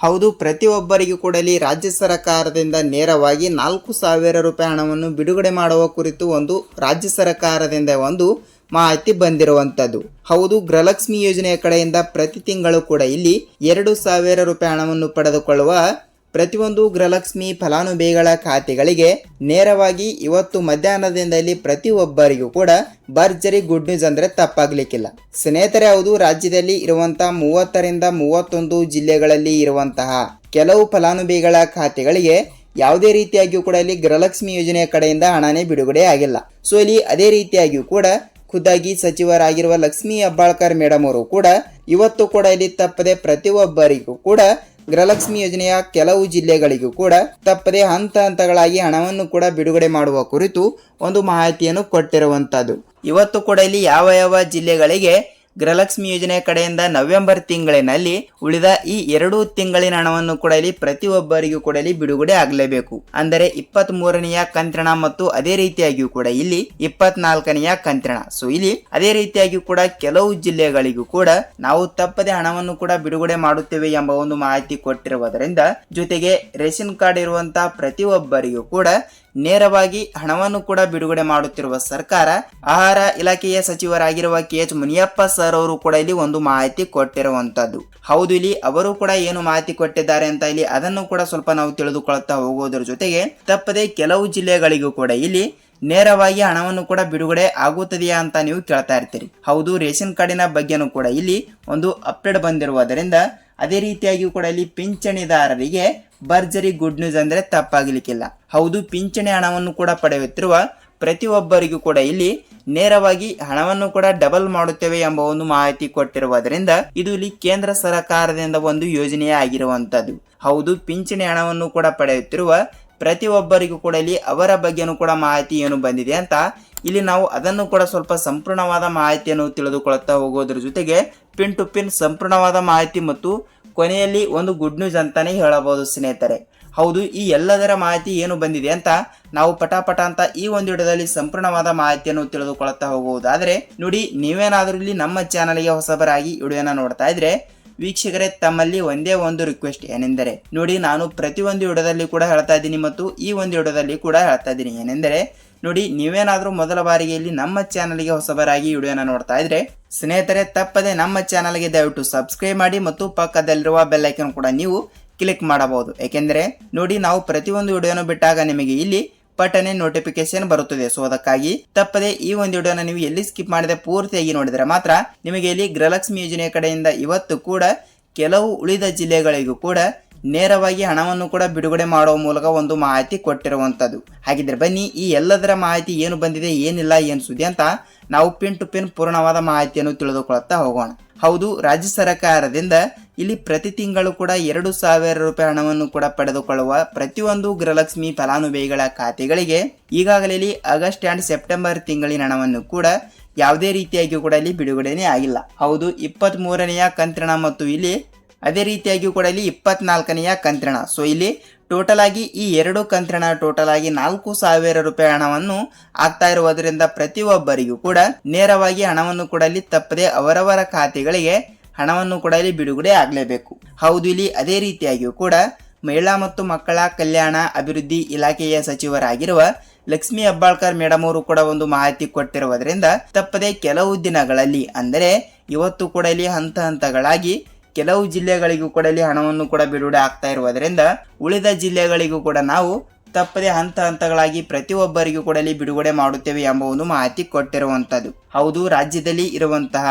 ಹೌದು, ಪ್ರತಿಯೊಬ್ಬರಿಗೂ ಕೂಡ ಇಲ್ಲಿ ರಾಜ್ಯ ಸರ್ಕಾರದಿಂದ ನೇರವಾಗಿ ನಾಲ್ಕು ಸಾವಿರ ರೂಪಾಯಿ ಹಣವನ್ನು ಬಿಡುಗಡೆ ಮಾಡುವ ಕುರಿತು ಒಂದು ರಾಜ್ಯ ಸರ್ಕಾರದಿಂದ ಒಂದು ಮಾಹಿತಿ ಬಂದಿರುವಂಥದ್ದು. ಹೌದು, ಗೃಹಲಕ್ಷ್ಮಿ ಯೋಜನೆಯ ಕಡೆಯಿಂದ ಪ್ರತಿ ತಿಂಗಳು ಕೂಡ ಇಲ್ಲಿ ಎರಡು ಸಾವಿರ ರೂಪಾಯಿ ಹಣವನ್ನು ಪಡೆದುಕೊಳ್ಳುವ ಪ್ರತಿಯೊಂದು ಗೃಹಲಕ್ಷ್ಮಿ ಫಲಾನುಭವಿಗಳ ಖಾತೆಗಳಿಗೆ ನೇರವಾಗಿ ಇವತ್ತು ಮಧ್ಯಾಹ್ನದಿಂದ ಇಲ್ಲಿ ಪ್ರತಿಯೊಬ್ಬರಿಗೂ ಕೂಡ ಭರ್ಜರಿ ಗುಡ್ ನ್ಯೂಸ್ ಅಂದ್ರೆ ತಪ್ಪಾಗ್ಲಿಕ್ಕಿಲ್ಲ. ಸ್ನೇಹಿತರೆ, ಹೌದು, ರಾಜ್ಯದಲ್ಲಿ ಇರುವಂತಹ ಮೂವತ್ತರಿಂದ ಮೂವತ್ತೊಂದು ಜಿಲ್ಲೆಗಳಲ್ಲಿ ಇರುವಂತಹ ಕೆಲವು ಫಲಾನುಭವಿಗಳ ಖಾತೆಗಳಿಗೆ ಯಾವುದೇ ರೀತಿಯಾಗಿಯೂ ಕೂಡ ಇಲ್ಲಿ ಗೃಹಲಕ್ಷ್ಮಿ ಯೋಜನೆಯ ಕಡೆಯಿಂದ ಹಣನೇ ಬಿಡುಗಡೆ ಆಗಿಲ್ಲ. ಸೊ ಇಲ್ಲಿ ಅದೇ ರೀತಿಯಾಗಿಯೂ ಕೂಡ ಖುದ್ದಾಗಿ ಸಚಿವರಾಗಿರುವ ಲಕ್ಷ್ಮೀ ಹೆಬ್ಬಾಳ್ಕರ್ ಮೇಡಮ್ ಅವರು ಕೂಡ ಇವತ್ತು ಕೂಡ ಇಲ್ಲಿ ತಪ್ಪದೆ ಪ್ರತಿಯೊಬ್ಬರಿಗೂ ಕೂಡ ಗೃಹಲಕ್ಷ್ಮಿ ಯೋಜನೆಯ ಕೆಲವು ಜಿಲ್ಲೆಗಳಿಗೂ ಕೂಡ ತಪ್ಪದೆ ಹಂತ ಹಂತಗಳಾಗಿ ಹಣವನ್ನು ಕೂಡ ಬಿಡುಗಡೆ ಮಾಡುವ ಕುರಿತು ಒಂದು ಮಾಹಿತಿಯನ್ನು ಕೊಟ್ಟಿರುವಂಥದ್ದು ಇವತ್ತು ಕೂಡ ಇಲ್ಲಿ ಯಾವ ಯಾವ ಜಿಲ್ಲೆಗಳಿಗೆ ಗೃಹಲಕ್ಷ್ಮಿ ಯೋಜನೆ ಕಡೆಯಿಂದ ನವೆಂಬರ್ ತಿಂಗಳಿನಲ್ಲಿ ಉಳಿದ ಈ ಎರಡು ತಿಂಗಳಿನ ಹಣವನ್ನು ಕೂಡ ಇಲ್ಲಿ ಪ್ರತಿಯೊಬ್ಬರಿಗೂ ಕೂಡ ಇಲ್ಲಿ ಬಿಡುಗಡೆ ಆಗಲೇಬೇಕು. ಅಂದರೆ ಇಪ್ಪತ್ತ್ ಮೂರನೆಯ ಕಂತ್ರಣ ಮತ್ತು ಅದೇ ರೀತಿಯಾಗಿಯೂ ಕೂಡ ಇಲ್ಲಿ ಇಪ್ಪತ್ನಾಲ್ಕನೆಯ ಕಂತ್ರಣ. ಸೊ ಇಲ್ಲಿ ಅದೇ ರೀತಿಯಾಗಿಯೂ ಕೂಡ ಕೆಲವು ಜಿಲ್ಲೆಗಳಿಗೂ ಕೂಡ ನಾವು ತಪ್ಪದೆ ಹಣವನ್ನು ಕೂಡ ಬಿಡುಗಡೆ ಮಾಡುತ್ತೇವೆ ಎಂಬ ಒಂದು ಮಾಹಿತಿ ಕೊಟ್ಟಿರುವುದರಿಂದ ಜೊತೆಗೆ ರೇಷನ್ ಕಾರ್ಡ್ ಇರುವಂತಹ ಪ್ರತಿಯೊಬ್ಬರಿಗೂ ಕೂಡ ನೇರವಾಗಿ ಹಣವನ್ನು ಕೂಡ ಬಿಡುಗಡೆ ಮಾಡುತ್ತಿರುವ ಸರ್ಕಾರ, ಆಹಾರ ಇಲಾಖೆಯ ಸಚಿವರಾಗಿರುವ ಕೆ. ಎಚ್. ಮುನಿಯಪ್ಪ ಸರ್ ಅವರು ಕೂಡ ಇಲ್ಲಿ ಒಂದು ಮಾಹಿತಿ ಕೊಟ್ಟಿರುವಂತದ್ದು ಹೌದು, ಇಲ್ಲಿ ಅವರು ಕೂಡ ಏನು ಮಾಹಿತಿ ಕೊಟ್ಟಿದ್ದಾರೆ ಅಂತ ಇಲ್ಲಿ ಅದನ್ನು ಕೂಡ ಸ್ವಲ್ಪ ನಾವು ತಿಳಿದುಕೊಳ್ಳುತ್ತಾ ಹೋಗೋದ್ರ ಜೊತೆಗೆ ತಪ್ಪದೆ ಕೆಲವು ಜಿಲ್ಲೆಗಳಿಗೂ ಕೂಡ ಇಲ್ಲಿ ನೇರವಾಗಿ ಹಣವನ್ನು ಕೂಡ ಬಿಡುಗಡೆ ಆಗುತ್ತದೆಯಾ ಅಂತ ನೀವು ಕೇಳ್ತಾ ಇರ್ತೀರಿ. ಹೌದು, ರೇಷನ್ ಕಾರ್ಡಿನ ಬಗ್ಗೆನೂ ಕೂಡ ಇಲ್ಲಿ ಒಂದು ಅಪ್ಡೇಟ್ ಬಂದಿರುವುದರಿಂದ ಅದೇ ರೀತಿಯಾಗಿಯೂ ಕೂಡ ಇಲ್ಲಿ ಪಿಂಚಣಿದಾರರಿಗೆ ಭರ್ಜರಿ ಗುಡ್ ನ್ಯೂಸ್ ಅಂದ್ರೆ ತಪ್ಪಾಗಲಿಕ್ಕಿಲ್ಲ. ಹೌದು, ಪಿಂಚಣಿ ಹಣವನ್ನು ಕೂಡ ಪಡೆಯುತ್ತಿರುವ ಪ್ರತಿಯೊಬ್ಬರಿಗೂ ಕೂಡ ಇಲ್ಲಿ ನೇರವಾಗಿ ಹಣವನ್ನು ಕೂಡ ಡಬಲ್ ಮಾಡುತ್ತೇವೆ ಎಂಬ ಒಂದು ಮಾಹಿತಿ ಕೊಟ್ಟಿರುವುದರಿಂದ ಇದು ಇಲ್ಲಿ ಕೇಂದ್ರ ಸರ್ಕಾರದಿಂದ ಒಂದು ಯೋಜನೆಯೇ ಆಗಿರುವಂತದ್ದು ಹೌದು, ಪಿಂಚಣಿ ಹಣವನ್ನು ಕೂಡ ಪಡೆಯುತ್ತಿರುವ ಪ್ರತಿಯೊಬ್ಬರಿಗೂ ಕೂಡ ಇಲ್ಲಿ ಅವರ ಬಗ್ಗೆನೂ ಕೂಡ ಮಾಹಿತಿ ಏನು ಬಂದಿದೆ ಅಂತ ಇಲ್ಲಿ ನಾವು ಅದನ್ನು ಕೂಡ ಸ್ವಲ್ಪ ಸಂಪೂರ್ಣವಾದ ಮಾಹಿತಿಯನ್ನು ತಿಳಿದುಕೊಳ್ಳುತ್ತಾ ಹೋಗೋದ್ರ ಜೊತೆಗೆ ಪಿನ್ ಟು ಪಿನ್ ಸಂಪೂರ್ಣವಾದ ಮಾಹಿತಿ ಮತ್ತು ಕೊನೆಯಲ್ಲಿ ಒಂದು ಗುಡ್ ನ್ಯೂಸ್ ಅಂತಾನೆ ಹೇಳಬಹುದು ಸ್ನೇಹಿತರೆ. ಹೌದು, ಈ ಎಲ್ಲದರ ಮಾಹಿತಿ ಏನು ಬಂದಿದೆ ಅಂತ ನಾವು ಪಟಾಪಟ ಅಂತ ಈ ಒಂದು ವಿಡಿಯೋದಲ್ಲಿ ಸಂಪೂರ್ಣವಾದ ಮಾಹಿತಿಯನ್ನು ತಿಳಿದುಕೊಳ್ಳುತ್ತಾ ಹೋಗುವುದಾದ್ರೆ, ನೋಡಿ, ನೀವೇನಾದರೂ ಇಲ್ಲಿ ನಮ್ಮ ಚಾನಲ್ಗೆ ಹೊಸಬರಾಗಿ ವಿಡಿಯೋನ ನೋಡ್ತಾ ಇದ್ರೆ, ವೀಕ್ಷಕರೇ, ತಮ್ಮಲ್ಲಿ ಒಂದೇ ಒಂದು ರಿಕ್ವೆಸ್ಟ್ ಏನೆಂದರೆ, ನೋಡಿ, ನಾನು ಪ್ರತಿಯೊಂದು ವಿಡಿಯೋದಲ್ಲಿ ಕೂಡ ಹೇಳ್ತಾ ಇದ್ದೀನಿ ಮತ್ತು ಈ ಒಂದು ವಿಡಿಯೋದಲ್ಲಿ ಕೂಡ ಹೇಳ್ತಾ ಇದ್ದೀನಿ ಏನೆಂದರೆ ನೋಡಿ, ನೀವೇನಾದರೂ ಮೊದಲ ಬಾರಿಗೆ ಇಲ್ಲಿ ನಮ್ಮ ಚಾನಲ್ಗೆ ಹೊಸಬರಾಗಿ ವಿಡಿಯೋನ ನೋಡ್ತಾ ಇದ್ರೆ ಸ್ನೇಹಿತರೆ, ತಪ್ಪದೆ ನಮ್ಮ ಚಾನಲ್ಗೆ ದಯವಿಟ್ಟು ಸಬ್ಸ್ಕ್ರೈಬ್ ಮಾಡಿ ಮತ್ತು ಪಕ್ಕದಲ್ಲಿರುವ ಬೆಲ್ ಐಕನ್ ಕೂಡ ನೀವು ಕ್ಲಿಕ್ ಮಾಡಬಹುದು. ಏಕೆಂದರೆ, ನೋಡಿ, ನಾವು ಪ್ರತಿಯೊಂದು ವಿಡಿಯೋನು ಬಿಟ್ಟಾಗ ನಿಮಗೆ ಇಲ್ಲಿ ಪಟ್ಟನೆ ನೋಟಿಫಿಕೇಶನ್ ಬರುತ್ತದೆ. ಸೊ ಅದಕ್ಕಾಗಿ ತಪ್ಪದೆ ಈ ಒಂದು ವಿಡಿಯೋನ ನೀವು ಎಲ್ಲಿ ಸ್ಕಿಪ್ ಮಾಡದೆ ಪೂರ್ತಿಯಾಗಿ ನೋಡಿದರೆ ಮಾತ್ರ ನಿಮಗೆ ಇಲ್ಲಿ ಗೃಹಲಕ್ಷ್ಮಿ ಯೋಜನೆ ಕಡೆಯಿಂದ ಇವತ್ತು ಕೂಡ ಕೆಲವು ಉಳಿದ ಜಿಲ್ಲೆಗಳಿಗೂ ಕೂಡ ನೇರವಾಗಿ ಹಣವನ್ನು ಕೂಡ ಬಿಡುಗಡೆ ಮಾಡುವ ಮೂಲಕ ಒಂದು ಮಾಹಿತಿ ಕೊಟ್ಟಿರುವಂಥದ್ದು ಹಾಗಿದ್ರೆ ಬನ್ನಿ, ಈ ಎಲ್ಲದರ ಮಾಹಿತಿ ಏನು ಬಂದಿದೆ, ಏನಿಲ್ಲ, ಏನು ಸುದ್ದಿ ಅಂತ ನಾವು ಪಿನ್ ಟು ಪಿನ್ ಪೂರ್ಣವಾದ ಮಾಹಿತಿಯನ್ನು ತಿಳಿದುಕೊಳ್ಳುತ್ತಾ ಹೋಗೋಣ. ಹೌದು, ರಾಜ್ಯ ಸರ್ಕಾರದಿಂದ ಇಲ್ಲಿ ಪ್ರತಿ ತಿಂಗಳು ಕೂಡ ಎರಡು ಸಾವಿರ ರೂಪಾಯಿ ಹಣವನ್ನು ಕೂಡ ಪಡೆದುಕೊಳ್ಳುವ ಪ್ರತಿಯೊಂದು ಗೃಹಲಕ್ಷ್ಮಿ ಫಲಾನುಭವಿಗಳ ಖಾತೆಗಳಿಗೆ ಈಗಾಗಲೇ ಇಲ್ಲಿ ಆಗಸ್ಟ್ ಅಂಡ್ ಸೆಪ್ಟೆಂಬರ್ ತಿಂಗಳಿನ ಹಣವನ್ನು ಕೂಡ ಯಾವುದೇ ರೀತಿಯಾಗಿ ಕೂಡ ಇಲ್ಲಿ ಬಿಡುಗಡೆನೇ ಆಗಿಲ್ಲ. ಹೌದು ಇಪ್ಪತ್ತ್ ಮೂರನೆಯ ಕಂತ್ರಣ ಮತ್ತು ಇಲ್ಲಿ ಅದೇ ರೀತಿಯಾಗಿಯೂ ಕೂಡ ಇಲ್ಲಿ ಇಪ್ಪತ್ನಾಲ್ಕನೆಯ ಕಂತ್ರಣ. ಸೊ ಇಲ್ಲಿ ಟೋಟಲ್ ಆಗಿ ಈ ಎರಡು ಕಂತ್ರಣ ಟೋಟಲ್ ಆಗಿ ನಾಲ್ಕು ಸಾವಿರ ರೂಪಾಯಿ ಹಣವನ್ನು ಆಗ್ತಾ ಇರುವುದರಿಂದ ಪ್ರತಿಯೊಬ್ಬರಿಗೂ ಕೂಡ ನೇರವಾಗಿ ಹಣವನ್ನು ಕೂಡ ಇಲ್ಲಿ ತಪ್ಪದೆ ಅವರವರ ಖಾತೆಗಳಿಗೆ ಹಣವನ್ನು ಕೂಡ ಇಲ್ಲಿ ಬಿಡುಗಡೆ ಆಗಲೇಬೇಕು. ಹೌದು, ಇಲ್ಲಿ ಅದೇ ರೀತಿಯಾಗಿಯೂ ಕೂಡ ಮಹಿಳಾ ಮತ್ತು ಮಕ್ಕಳ ಕಲ್ಯಾಣ ಅಭಿವೃದ್ಧಿ ಇಲಾಖೆಯ ಸಚಿವರಾಗಿರುವ ಲಕ್ಷ್ಮೀ ಹೆಬ್ಬಾಳ್ಕರ್ ಮೇಡಮ್ ಅವರು ಕೂಡ ಒಂದು ಮಾಹಿತಿ ಕೊಟ್ಟಿರುವುದರಿಂದ ತಪ್ಪದೆ ಕೆಲವು ದಿನಗಳಲ್ಲಿ, ಅಂದರೆ ಇವತ್ತು ಕೂಡ ಇಲ್ಲಿ ಹಂತ ಹಂತಗಳಾಗಿ ಕೆಲವು ಜಿಲ್ಲೆಗಳಿಗೂ ಕೂಡ ಇಲ್ಲಿ ಹಣವನ್ನು ಕೂಡ ಬಿಡುಗಡೆ ಆಗ್ತಾ ಇರುವುದರಿಂದ ಉಳಿದ ಜಿಲ್ಲೆಗಳಿಗೂ ಕೂಡ ನಾವು ತಪ್ಪದೆ ಹಂತ ಹಂತಗಳಾಗಿ ಪ್ರತಿಯೊಬ್ಬರಿಗೂ ಕೂಡ ಇಲ್ಲಿ ಬಿಡುಗಡೆ ಮಾಡುತ್ತೇವೆ ಎಂಬ ಒಂದು ಮಾಹಿತಿ ಕೊಟ್ಟಿರುವಂಥದ್ದು. ಹೌದು, ರಾಜ್ಯದಲ್ಲಿ ಇರುವಂತಹ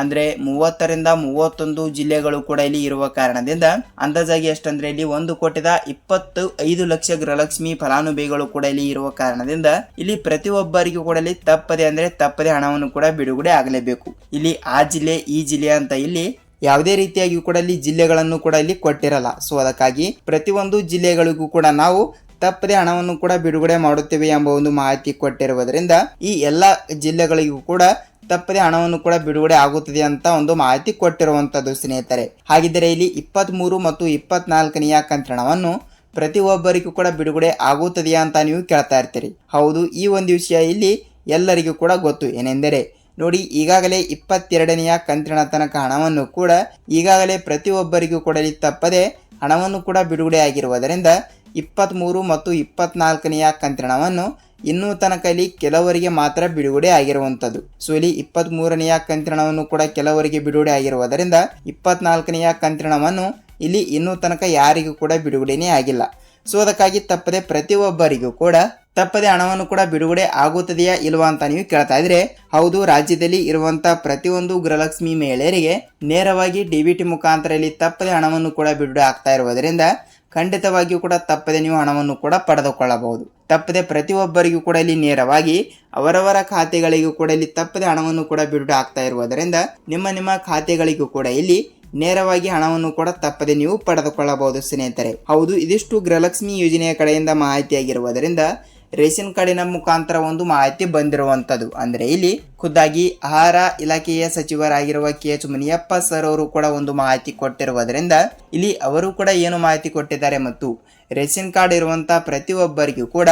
ಅಂದ್ರೆ ಮೂವತ್ತರಿಂದ ಮೂವತ್ತೊಂದು ಜಿಲ್ಲೆಗಳು ಕೂಡ ಇಲ್ಲಿ ಇರುವ ಕಾರಣದಿಂದ ಅಂದಾಜಾಗಿ ಎಷ್ಟಂದ್ರೆ ಇಲ್ಲಿ ಒಂದು ಕೋಟಿದ ಇಪ್ಪತ್ತು ಐದು ಲಕ್ಷ ಗೃಹಲಕ್ಷ್ಮಿ ಫಲಾನುಭವಿಗಳು ಕೂಡ ಇಲ್ಲಿ ಇರುವ ಕಾರಣದಿಂದ ಇಲ್ಲಿ ಪ್ರತಿಯೊಬ್ಬರಿಗೂ ಕೂಡ ಇಲ್ಲಿ ತಪ್ಪದೆ ಅಂದ್ರೆ ತಪ್ಪದೆ ಹಣವನ್ನು ಕೂಡ ಬಿಡುಗಡೆ ಆಗಲೇಬೇಕು. ಇಲ್ಲಿ ಆ ಜಿಲ್ಲೆ, ಈ ಜಿಲ್ಲೆ ಅಂತ ಇಲ್ಲಿ ಯಾವುದೇ ರೀತಿಯಾಗಿಯೂ ಕೂಡ ಇಲ್ಲಿ ಜಿಲ್ಲೆಗಳನ್ನು ಕೂಡ ಇಲ್ಲಿ ಕೊಟ್ಟಿರಲ್ಲ. ಸೊ ಅದಕ್ಕಾಗಿ ಪ್ರತಿಯೊಂದು ಜಿಲ್ಲೆಗಳಿಗೂ ಕೂಡ ನಾವು ತಪ್ಪದೆ ಹಣವನ್ನು ಕೂಡ ಬಿಡುಗಡೆ ಮಾಡುತ್ತೇವೆ ಎಂಬ ಒಂದು ಮಾಹಿತಿ ಕೊಟ್ಟಿರುವುದರಿಂದ ಈ ಎಲ್ಲ ಜಿಲ್ಲೆಗಳಿಗೂ ಕೂಡ ತಪ್ಪದೆ ಹಣವನ್ನು ಕೂಡ ಬಿಡುಗಡೆ ಆಗುತ್ತದೆ ಅಂತ ಒಂದು ಮಾಹಿತಿ ಕೊಟ್ಟಿರುವಂತದ್ದು ಸ್ನೇಹಿತರೆ. ಹಾಗಿದ್ದರೆ ಇಲ್ಲಿ ಇಪ್ಪತ್ತ್ ಮೂರು ಮತ್ತು ಇಪ್ಪತ್ನಾಲ್ಕನೆಯ ಕಂತ್ರಣವನ್ನು ಪ್ರತಿಯೊಬ್ಬರಿಗೂ ಕೂಡ ಬಿಡುಗಡೆ ಆಗುತ್ತದೆಯಾ ಅಂತ ನೀವು ಕೇಳ್ತಾ ಇರ್ತೀರಿ. ಹೌದು, ಈ ಒಂದು ವಿಷಯ ಇಲ್ಲಿ ಎಲ್ಲರಿಗೂ ಕೂಡ ಗೊತ್ತು. ಏನೆಂದರೆ ನೋಡಿ, ಈಗಾಗಲೇ ಇಪ್ಪತ್ತೆರಡನೆಯ ಕಂತಿನ ತನಕ ಹಣವನ್ನು ಕೂಡ ಈಗಾಗಲೇ ಪ್ರತಿಯೊಬ್ಬರಿಗೂ ಕೂಡ ಇಲ್ಲಿ ತಪ್ಪದೆ ಹಣವನ್ನು ಕೂಡ ಬಿಡುಗಡೆ ಆಗಿರುವುದರಿಂದ ಇಪ್ಪತ್ತ್ಮೂರು ಮತ್ತು ಇಪ್ಪತ್ನಾಲ್ಕನೆಯ ಕಂತಿನವನ್ನು ಇನ್ನೂ ತನಕ ಇಲ್ಲಿ ಕೆಲವರಿಗೆ ಮಾತ್ರ ಬಿಡುಗಡೆ ಆಗಿರುವಂಥದ್ದು. ಸೊ, ಇಲ್ಲಿ ಇಪ್ಪತ್ತ್ಮೂರನೆಯ ಮೂರನೆಯ ಹಣವನ್ನು ಕೂಡ ಕೆಲವರಿಗೆ ಬಿಡುಗಡೆ ಆಗಿರುವುದರಿಂದ ಇಪ್ಪತ್ನಾಲ್ಕನೆಯ ಕಂತ್ರಣವನ್ನು ಇಲ್ಲಿ ಇನ್ನೂ ತನಕ ಯಾರಿಗೂ ಕೂಡ ಬಿಡುಗಡೆನೇ ಆಗಿಲ್ಲ. ಸೊ, ಅದಕ್ಕಾಗಿ ತಪ್ಪದೆ ಪ್ರತಿಯೊಬ್ಬರಿಗೂ ಕೂಡ ತಪ್ಪದೆ ಹಣವನ್ನು ಕೂಡ ಬಿಡುಗಡೆ ಆಗುತ್ತದೆಯಾ ಇಲ್ವಾ ಅಂತ ನೀವು ಕೇಳ್ತಾ ಇದ್ರೆ, ಹೌದು, ರಾಜ್ಯದಲ್ಲಿ ಇರುವಂತಹ ಪ್ರತಿಯೊಂದು ಗೃಹಲಕ್ಷ್ಮಿ ಮಹಿಳೆಯರಿಗೆ ನೇರವಾಗಿ ಡಿ ಬಿ ಟಿ ಮುಖಾಂತರ ಇಲ್ಲಿ ತಪ್ಪದೆ ಹಣವನ್ನು ಕೂಡ ಬಿಡುಗಡೆ ಆಗ್ತಾ ಇರುವುದರಿಂದ ಖಂಡಿತವಾಗಿಯೂ ಕೂಡ ತಪ್ಪದೆ ನೀವು ಹಣವನ್ನು ಕೂಡ ಪಡೆದುಕೊಳ್ಳಬಹುದು. ತಪ್ಪದೆ ಪ್ರತಿಯೊಬ್ಬರಿಗೂ ಕೂಡ ಇಲ್ಲಿ ನೇರವಾಗಿ ಅವರವರ ಖಾತೆಗಳಿಗೂ ಕೂಡ ಇಲ್ಲಿ ತಪ್ಪದೆ ಹಣವನ್ನು ಕೂಡ ಬಿಡುಗಡೆ ಆಗ್ತಾ ಇರುವುದರಿಂದ ನಿಮ್ಮ ನಿಮ್ಮ ಖಾತೆಗಳಿಗೂ ಕೂಡ ಇಲ್ಲಿ ನೇರವಾಗಿ ಹಣವನ್ನು ಕೂಡ ತಪ್ಪದೆ ನೀವು ಪಡೆದುಕೊಳ್ಳಬಹುದು ಸ್ನೇಹಿತರೆ. ಹೌದು, ಇದಿಷ್ಟು ಗೃಹಲಕ್ಷ್ಮಿ ಯೋಜನೆಯ ಕಡೆಯಿಂದ ಮಾಹಿತಿಯಾಗಿರುವುದರಿಂದ ರೇಷನ್ ಕಾರ್ಡಿನ ಮುಖಾಂತರ ಒಂದು ಮಾಹಿತಿ ಬಂದಿರುವಂಥದ್ದು ಅಂದರೆ ಇಲ್ಲಿ ಖುದ್ದಾಗಿ ಆಹಾರ ಇಲಾಖೆಯ ಸಚಿವರಾಗಿರುವ ಕೆ ಎಚ್ ಮುನಿಯಪ್ಪ ಸರ್ ಅವರು ಕೂಡ ಒಂದು ಮಾಹಿತಿ ಕೊಟ್ಟಿರುವುದರಿಂದ ಇಲ್ಲಿ ಅವರು ಕೂಡ ಏನು ಮಾಹಿತಿ ಕೊಟ್ಟಿದ್ದಾರೆ ಮತ್ತು ರೇಷನ್ ಕಾರ್ಡ್ ಇರುವಂಥ ಪ್ರತಿಯೊಬ್ಬರಿಗೂ ಕೂಡ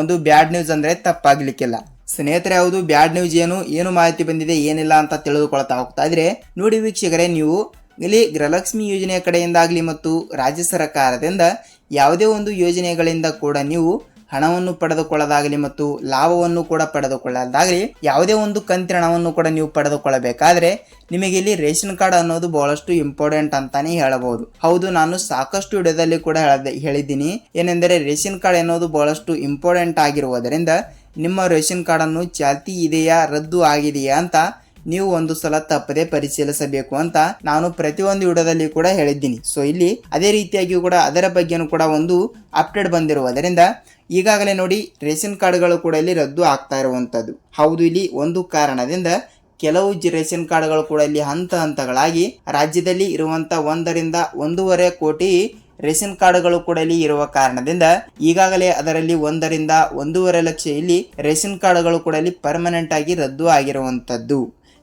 ಒಂದು ಬ್ಯಾಡ್ ನ್ಯೂಸ್ ಅಂದರೆ ತಪ್ಪಾಗ್ಲಿಕ್ಕಿಲ್ಲ. ಸ್ನೇಹಿತರೆ, ಹೌದು, ಬ್ಯಾಡ್ ನ್ಯೂಸ್ ಏನು ಏನು ಮಾಹಿತಿ ಬಂದಿದೆ, ಏನಿಲ್ಲ ಅಂತ ತಿಳಿದುಕೊಳ್ತಾ ಹೋಗ್ತಾ ಇದ್ರೆ ನೋಡಿ ವೀಕ್ಷಕರೇ, ನೀವು ಇಲ್ಲಿ ಗೃಹಲಕ್ಷ್ಮಿ ಯೋಜನೆಯ ಕಡೆಯಿಂದಾಗಲಿ ಮತ್ತು ರಾಜ್ಯ ಸರ್ಕಾರದಿಂದ ಯಾವುದೇ ಒಂದು ಯೋಜನೆಗಳಿಂದ ಕೂಡ ನೀವು ಹಣವನ್ನು ಪಡೆದುಕೊಳ್ಳೋದಾಗಲಿ ಮತ್ತು ಲಾಭವನ್ನು ಕೂಡ ಪಡೆದುಕೊಳ್ಳೋದಾಗಲಿ ಯಾವುದೇ ಒಂದು ಕಂತಿನ ಹಣವನ್ನು ಕೂಡ ನೀವು ಪಡೆದುಕೊಳ್ಳಬೇಕಾದ್ರೆ ನಿಮಗೆ ಇಲ್ಲಿ ರೇಷನ್ ಕಾರ್ಡ್ ಅನ್ನೋದು ಬಹಳಷ್ಟು ಇಂಪಾರ್ಟೆಂಟ್ ಅಂತಾನೆ ಹೇಳಬಹುದು. ಹೌದು, ನಾನು ಸಾಕಷ್ಟು ವಿಡಿಯೋದಲ್ಲಿ ಕೂಡ ಹೇಳದೆ ಹೇಳಿದ್ದೀನಿ. ಏನೆಂದರೆ ರೇಷನ್ ಕಾರ್ಡ್ ಅನ್ನೋದು ಬಹಳಷ್ಟು ಇಂಪಾರ್ಟೆಂಟ್ ಆಗಿರುವುದರಿಂದ ನಿಮ್ಮ ರೇಷನ್ ಕಾರ್ಡನ್ನು ಚಾಲ್ತಿ ಇದೆಯಾ, ರದ್ದು ಆಗಿದೆಯಾ ಅಂತ ನೀವು ಒಂದು ಸಲ ತಪ್ಪದೆ ಪರಿಶೀಲಿಸಬೇಕು ಅಂತ ನಾನು ಪ್ರತಿಯೊಂದು ವಿಡಿಯೋದಲ್ಲಿ ಕೂಡ ಹೇಳಿದ್ದೀನಿ. ಸೊ ಇಲ್ಲಿ ಅದೇ ರೀತಿಯಾಗಿಯೂ ಕೂಡ ಅದರ ಬಗ್ಗೆನೂ ಕೂಡ ಒಂದು ಅಪ್ಡೇಟ್ ಬಂದಿರುವುದರಿಂದ ಈಗಾಗಲೇ ನೋಡಿ ರೇಷನ್ ಕಾರ್ಡ್ಗಳು ಕೂಡ ಇಲ್ಲಿ ರದ್ದು ಆಗ್ತಾ ಇರುವಂಥದ್ದು. ಹೌದು, ಇಲ್ಲಿ ಒಂದು ಕಾರಣದಿಂದ ಕೆಲವು ರೇಷನ್ ಕಾರ್ಡ್ಗಳು ಕೂಡ ಇಲ್ಲಿ ಹಂತ ಹಂತಗಳಾಗಿ ರಾಜ್ಯದಲ್ಲಿ ಇರುವಂಥ ಒಂದರಿಂದ ಒಂದೂವರೆ ಕೋಟಿ ರೇಷನ್ ಕಾರ್ಡ್ಗಳು ಕೂಡ ಇಲ್ಲಿ ಇರುವ ಕಾರಣದಿಂದ ಈಗಾಗಲೇ ಅದರಲ್ಲಿ ಒಂದರಿಂದ ಒಂದೂವರೆ ಲಕ್ಷ ಇಲ್ಲಿ ರೇಷನ್ ಕಾರ್ಡ್ಗಳು ಕೂಡ ಇಲ್ಲಿ ಪರ್ಮನೆಂಟ್ ಆಗಿ ರದ್ದು ಆಗಿರುವಂಥದ್ದು.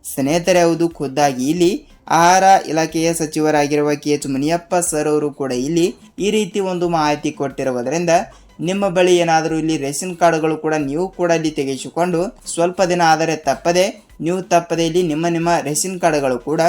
ಸ್ನೇಹಿತರೆ, ಹೌದು, ಖುದ್ದಾಗಿ ಇಲ್ಲಿ ಆಹಾರ ಇಲಾಖೆಯ ಸಚಿವರಾಗಿರುವ ಕೆ ಎಚ್ ಮುನಿಯಪ್ಪ ಸರ್ ಅವರು ಕೂಡ ಇಲ್ಲಿ ಈ ರೀತಿ ಒಂದು ಮಾಹಿತಿ ಕೊಟ್ಟಿರುವುದರಿಂದ ನಿಮ್ಮ ಬಳಿ ಏನಾದರೂ ಇಲ್ಲಿ ರೇಷನ್ ಕಾರ್ಡ್ಗಳು ಕೂಡ ನೀವು ಕೂಡ ಇಲ್ಲಿ ತೆಗೆಸಿಕೊಂಡು ಸ್ವಲ್ಪ ದಿನ ಆದರೆ ತಪ್ಪದೆ, ನೀವು ತಪ್ಪದೆ ಇಲ್ಲಿ ನಿಮ್ಮ ನಿಮ್ಮ ರೇಷನ್ ಕಾರ್ಡ್ಗಳು ಕೂಡ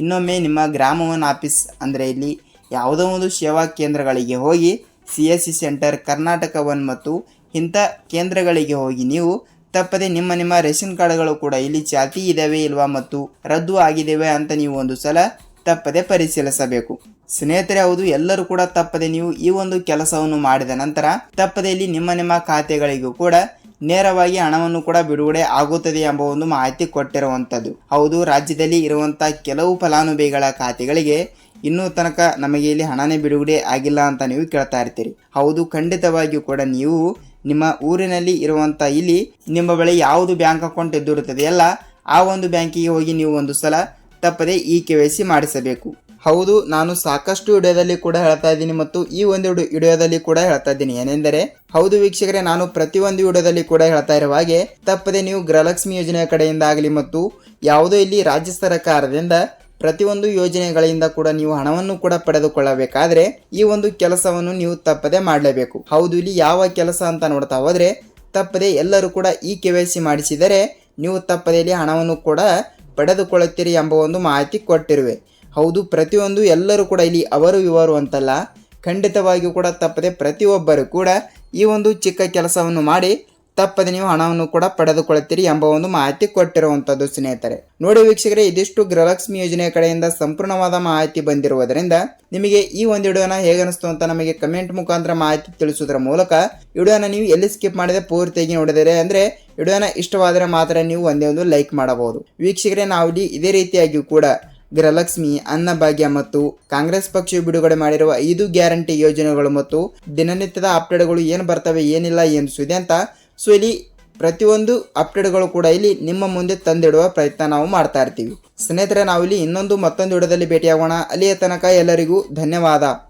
ಇನ್ನೊಮ್ಮೆ ನಿಮ್ಮ ಗ್ರಾಮವನ್ ಆಫೀಸ್ ಅಂದರೆ ಇಲ್ಲಿ ಯಾವುದೋ ಒಂದು ಸೇವಾ ಕೇಂದ್ರಗಳಿಗೆ ಹೋಗಿ, C S C centre, Karnataka one ಮತ್ತು ಇಂಥ ಕೇಂದ್ರಗಳಿಗೆ ಹೋಗಿ ನೀವು ತಪ್ಪದೆ ನಿಮ್ಮ ನಿಮ್ಮ ರೇಷನ್ ಕಾರ್ಡ್ಗಳು ಕೂಡ ಇಲ್ಲಿ ಚಾಲ್ತಿ ಇದ್ದಾವೆ ಇಲ್ವಾ ಮತ್ತು ರದ್ದು ಆಗಿದ್ದೇವೆ ಅಂತ ನೀವು ಒಂದು ಸಲ ತಪ್ಪದೆ ಪರಿಶೀಲಿಸಬೇಕು. ಸ್ನೇಹಿತರೆ, ಹೌದು, ಎಲ್ಲರೂ ಕೂಡ ತಪ್ಪದೆ ನೀವು ಈ ಒಂದು ಕೆಲಸವನ್ನು ಮಾಡಿದ ನಂತರ ತಪ್ಪದೆ ಇಲ್ಲಿ ನಿಮ್ಮ ನಿಮ್ಮ ಖಾತೆಗಳಿಗೂ ಕೂಡ ನೇರವಾಗಿ ಹಣವನ್ನು ಕೂಡ ಬಿಡುಗಡೆ ಆಗುತ್ತದೆ ಎಂಬ ಒಂದು ಮಾಹಿತಿ ಕೊಟ್ಟಿರುವಂಥದ್ದು. ಹೌದು, ರಾಜ್ಯದಲ್ಲಿ ಇರುವಂಥ ಕೆಲವು ಫಲಾನುಭವಿಗಳ ಖಾತೆಗಳಿಗೆ ಇನ್ನೂ ತನಕ ನಮಗೆ ಇಲ್ಲಿ ಹಣನೇ ಬಿಡುಗಡೆ ಆಗಿಲ್ಲ ಅಂತ ನೀವು ಕೇಳ್ತಾ ಇರ್ತೀರಿ. ಹೌದು, ಖಂಡಿತವಾಗಿಯೂ ಕೂಡ ನೀವು ನಿಮ್ಮ ಊರಿನಲ್ಲಿ ಇರುವಂಥ ಇಲ್ಲಿ ನಿಮ್ಮ ಬಳಿ ಯಾವುದು ಬ್ಯಾಂಕ್ ಅಕೌಂಟ್ ಎದ್ದಿರುತ್ತದೆಯಲ್ಲ ಆ ಒಂದು ಬ್ಯಾಂಕಿಗೆ ಹೋಗಿ ನೀವು ಒಂದು ಸಲ ತಪ್ಪದೆ ಇ ಕೆ ವೈ ಸಿ ಮಾಡಿಸಬೇಕು. ಹೌದು, ನಾನು ಸಾಕಷ್ಟು ವಿಡಿಯೋದಲ್ಲಿ ಕೂಡ ಹೇಳ್ತಾ ಇದ್ದೀನಿ ಮತ್ತು ಈ ಒಂದು ವಿಡಿಯೋದಲ್ಲಿ ಕೂಡ ಹೇಳ್ತಾ ಇದ್ದೀನಿ. ಏನೆಂದರೆ, ಹೌದು ವೀಕ್ಷಕರೇ, ನಾನು ಪ್ರತಿಯೊಂದು ವಿಡಿಯೋದಲ್ಲಿ ಕೂಡ ಹೇಳ್ತಾ ಇರುವ ಹಾಗೆ, ತಪ್ಪದೆ ನೀವು ಗೃಹಲಕ್ಷ್ಮಿ ಯೋಜನೆಯ ಕಡೆಯಿಂದ ಆಗಲಿ ಮತ್ತು ಯಾವುದೋ ಇಲ್ಲಿ ರಾಜ್ಯ ಸರ್ಕಾರದಿಂದ ಪ್ರತಿಯೊಂದು ಯೋಜನೆಗಳಿಂದ ಕೂಡ ನೀವು ಹಣವನ್ನು ಕೂಡ ಪಡೆದುಕೊಳ್ಳಬೇಕಾದ್ರೆ, ಈ ಒಂದು ಕೆಲಸವನ್ನು ನೀವು ತಪ್ಪದೆ ಮಾಡಲೇಬೇಕು. ಹೌದು, ಇಲ್ಲಿ ಯಾವ ಕೆಲಸ ಅಂತ ನೋಡ್ತಾ ಹೋದ್ರೆ, ತಪ್ಪದೆ ಎಲ್ಲರೂ ಕೂಡ ಈ ಕೆ ಮಾಡಿಸಿದರೆ, ನೀವು ತಪ್ಪದೆ ಇಲ್ಲಿ ಹಣವನ್ನು ಕೂಡ ಪಡೆದುಕೊಳ್ಳುತ್ತೀರಿ ಎಂಬ ಒಂದು ಮಾಹಿತಿ ಕೊಟ್ಟಿರುವೆ. ಹೌದು, ಪ್ರತಿಯೊಂದು ಎಲ್ಲರೂ ಕೂಡ ಇಲ್ಲಿ ಅವರು, ಇವರು ಅಂತಲ್ಲ. ಖಂಡಿತವಾಗಿಯೂ ಕೂಡ ತಪ್ಪದೆ ಪ್ರತಿಯೊಬ್ಬರು ಕೂಡ ಈ ಒಂದು ಚಿಕ್ಕ ಕೆಲಸವನ್ನು ಮಾಡಿ ತಪ್ಪದೆ ನೀವು ಹಣವನ್ನು ಕೂಡ ಪಡೆದುಕೊಳ್ಳುತ್ತೀರಿ ಎಂಬ ಒಂದು ಮಾಹಿತಿ ಕೊಟ್ಟಿರುವಂಥದ್ದು ಸ್ನೇಹಿತರೆ. ನೋಡಿ ವೀಕ್ಷಕರೇ, ಇದಿಷ್ಟು ಗೃಹಲಕ್ಷ್ಮಿ ಯೋಜನೆ ಕಡೆಯಿಂದ ಸಂಪೂರ್ಣವಾದ ಮಾಹಿತಿ ಬಂದಿರುವುದರಿಂದ ನಿಮಗೆ ಈ ಒಂದು ವಿಡಿಯೋನ ಹೇಗೆ ಅನಿಸ್ತು ಅಂತ ನಮಗೆ ಕಮೆಂಟ್ ಮುಖಾಂತರ ಮಾಹಿತಿ ತಿಳಿಸುವುದರ ಮೂಲಕ ವಿಡಿಯೋನ ನೀವು ಎಲ್ಲಿ ಸ್ಕಿಪ್ ಮಾಡಿದೆ ಪೂರ್ತಿಯಾಗಿ ನೋಡಿದರೆ ಅಂದರೆ ವಿಡಿಯೋನ ಇಷ್ಟವಾದರೆ ಮಾತ್ರ ನೀವು ಒಂದೇ ಒಂದು ಲೈಕ್ ಮಾಡಬಹುದು. ವೀಕ್ಷಕರೇ, ನಾವು ಇಲ್ಲಿ ಇದೇ ರೀತಿಯಾಗಿಯೂ ಕೂಡ ಗೃಹಲಕ್ಷ್ಮಿ ಅನ್ನಭಾಗ್ಯ ಮತ್ತು ಕಾಂಗ್ರೆಸ್ ಪಕ್ಷ ಬಿಡುಗಡೆ ಮಾಡಿರುವ ಐದು ಗ್ಯಾರಂಟಿ ಯೋಜನೆಗಳು ಮತ್ತು ದಿನನಿತ್ಯದ ಅಪ್ಡೇಟ್ಗಳು ಏನು ಬರ್ತವೆ, ಏನಿಲ್ಲ ಏನು ಸುದ್ದಿ ಅಂತ ಸೊ ಇಲ್ಲಿ ಪ್ರತಿಯೊಂದು ಅಪ್ಡೇಟ್ಗಳು ಕೂಡ ಇಲ್ಲಿ ನಿಮ್ಮ ಮುಂದೆ ತಂದಿಡುವ ಪ್ರಯತ್ನ ನಾವು ಮಾಡ್ತಾ ಇರ್ತೀವಿ. ಸ್ನೇಹಿತರೆ ನಾವು ಇಲ್ಲಿ ಇನ್ನೊಂದು ಮತ್ತೊಂದು ವಿಡಿಯೋದಲ್ಲಿ ಭೇಟಿಯಾಗೋಣ. ಅಲ್ಲಿಯ ತನಕ ಎಲ್ಲರಿಗೂ ಧನ್ಯವಾದ.